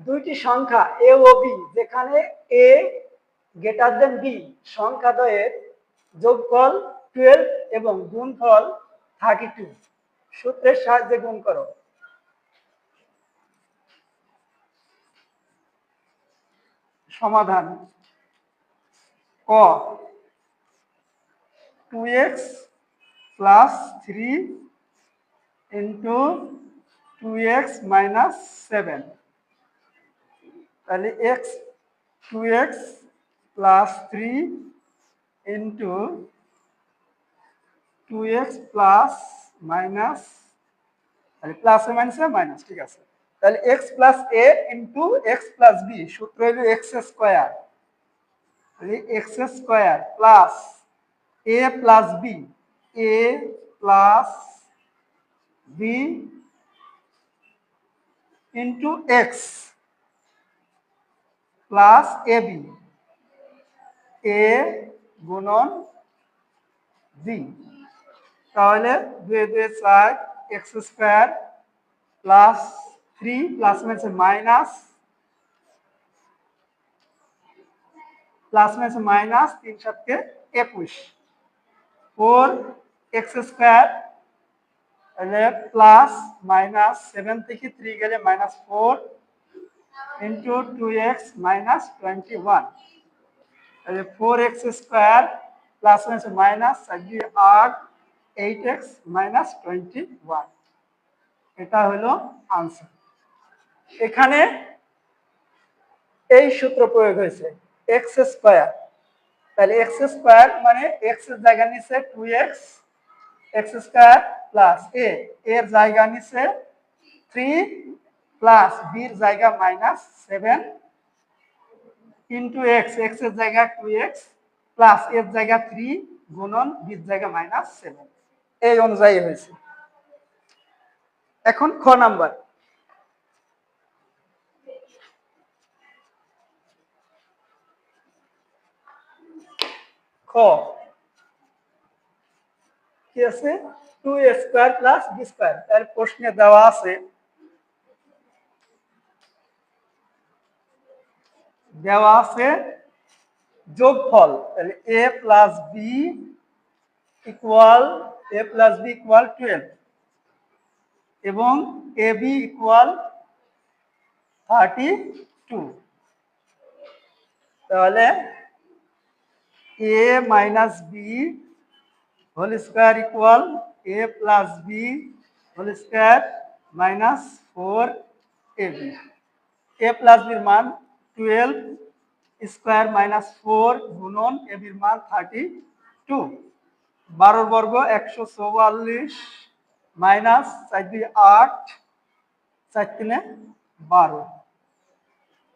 দুইটি সংখ্যা এ ও বি যেখানে এ গ্রেটার দেন বি সংখ্যা দ্বয়ের যোগফল টুয়েলভ এবং গুণফল থার্টি টু সূত্রের সাহায্যে গুণ করো। সমাধান। ক two x plus three into two x minus seven তাহলে x two x plus three into two x plus minus তাহলে প্লাস মাইনাসে মাইনাস ঠিক আছে? তাহলে x plus a into x plus b সূত্র হলো x square x square plus a plus b a plus b into x plus a b a গুণন b তাহলে দুয়ে দুয়ে চার x square plus three plus minus minus plus minus minus তিন সাতকে একুশ। ফোর এক্স স্কোয়ার তাহলে plus minus seven থেকে থ্রি গেলে minus four into two x minus twenty one four x square plus minus minus আট eight x minus one এটা হলো answer এখানে এই সূত্র প্রয়োগ হয়েছে এক্স স্কোয়ার তাহলে এক্স স্কোয়ার মানে এক্সের জায়গা নিচে two x x square plus a এর জায়গা নিচে থ্রি প্লাস বির জায়গা মাইনাস সেভেন ইন্টু এক্স এক্সের জায়গা টু এক্স প্লাস এর জায়গা থ্রি গুণন বির জায়গা মাইনাস সেভেন এই অনুযায়ী হয়েছে। এখন খ নাম্বার। খ। কি আছে? Two square plus b square তার প্রশ্নে দেওয়া আছে দেওয়া আছে যোগফল, তাহলে a plus b equal a plus b equal twelve এবং a b equal thirty two তাহলে a minus b whole square equal a plus b whole square minus four a b a plus বির মান twelve square minus four গুণন এ বির মান thirty two বারোর বর্গ একশো চৌয়াল্লিশ মাইনাস চার দুই আট, চার তিনে বারো।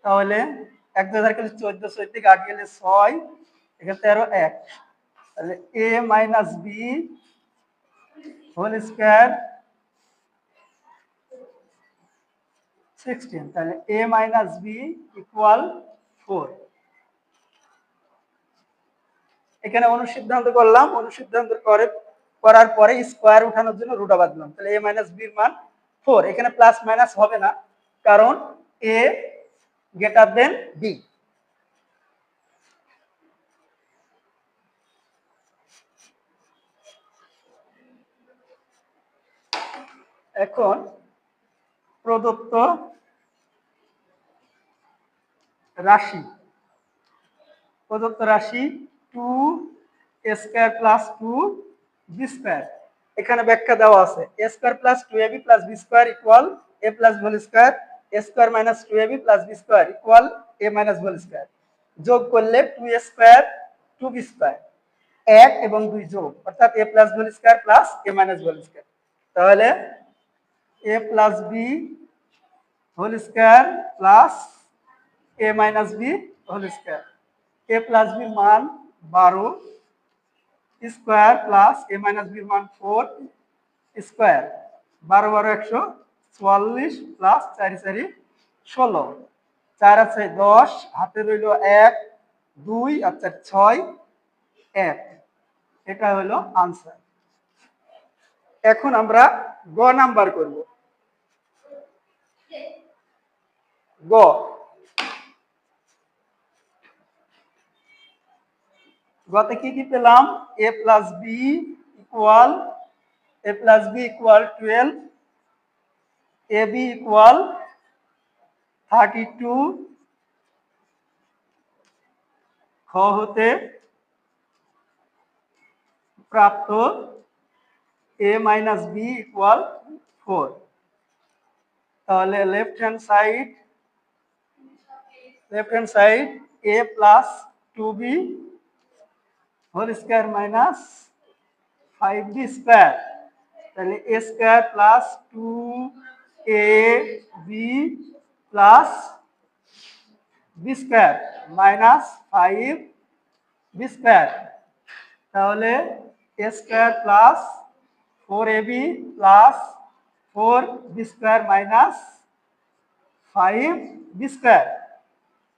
তাহলে এক দুই হাজার গেলে চোদ্দ চোদ্দ আট গেলে ছয়, এখানে তেরো এক। তাহলে a minus b whole square sixteen তাহলে a minus b equal four এখানে অনুসিদ্ধান্ত করলাম, অনুসিদ্ধান্ত করে, করার পরে স্কোয়ার উঠানোর জন্য রুটা বাঁধলাম তাহলে এ মাইনাস বির মান ফোর এখানে প্লাস মাইনাস হবে না, কারণ এ গ্রেটার দেন বি এখন প্রদত্ত রাশি। প্রদত্ত রাশি two square plus two b square এখানে ব্যাখ্যা দেওয়া আছে a square plus two a b plus b square equal a plus whole square a square minus two a b plus b square equal a minus whole square যোগ করলে two a square two b square এক এবং দুই যোগ, অর্থাৎ a plus whole square plus a minus whole square তাহলে a plus b whole square plus a minus b whole square a plus বির মান বারো স্কোয়ার প্লাস এ মাইনাস বির মান ফোর স্কোয়ার বারো বারো একশো চুয়াল্লিশ প্লাস চারি চারি ষোলো। চার আছে দশ, হাতে রইল এক, দুই, আর চার ছয়, এক। এটা হলো আনসার এখন আমরা গ নাম্বার করব। গ গ গতে কি কি পেলাম? A plus b equal a plus b equal twelve a b equal thirty two খ হতে প্রাপ্ত a minus b equal four তাহলে left hand side left hand side a plus two b whole square minus five b square তাহলে a square plus two a b plus b square minus five b square তাহলে a square plus four a b plus four b square minus five B square.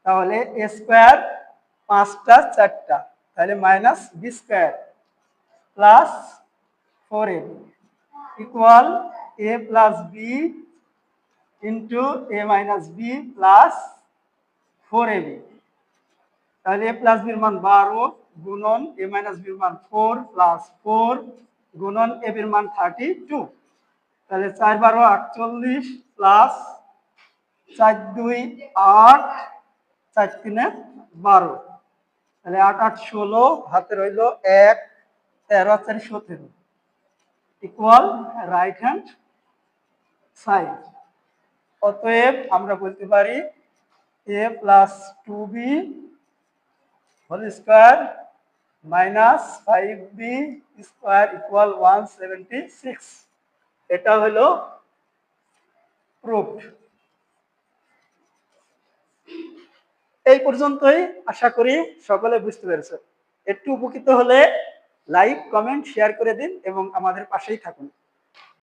তাহলে এ square পাঁচটা, চারটা। তাহলে minus B square plus four A equal A plus B into A minus B plus four A B তাহলে এ plus বির মান বারো গুণন এ minus বির মান ফোর প্লাস ফোর গুণন এ বির মান থার্টি টু তাহলে চার বারো আটচল্লিশ প্লাস চার দুই আট চার তিনে বারো তাহলে আট আট, ষোলো, হাতে রইল এক, তেরো, চারি, সতেরো। ইকুয়াল রাইট হ্যান্ড সাইড অতএব আমরা বলতে পারি A plus two B whole square minus five B square equal one seventy six এটা হলো প্রুফ এই পর্যন্তই আশা করি সকলে বুঝতে পেরেছে। একটু উপকৃত হলে লাইক, কমেন্ট, শেয়ার করে দিন এবং আমাদের পাশেই থাকুন।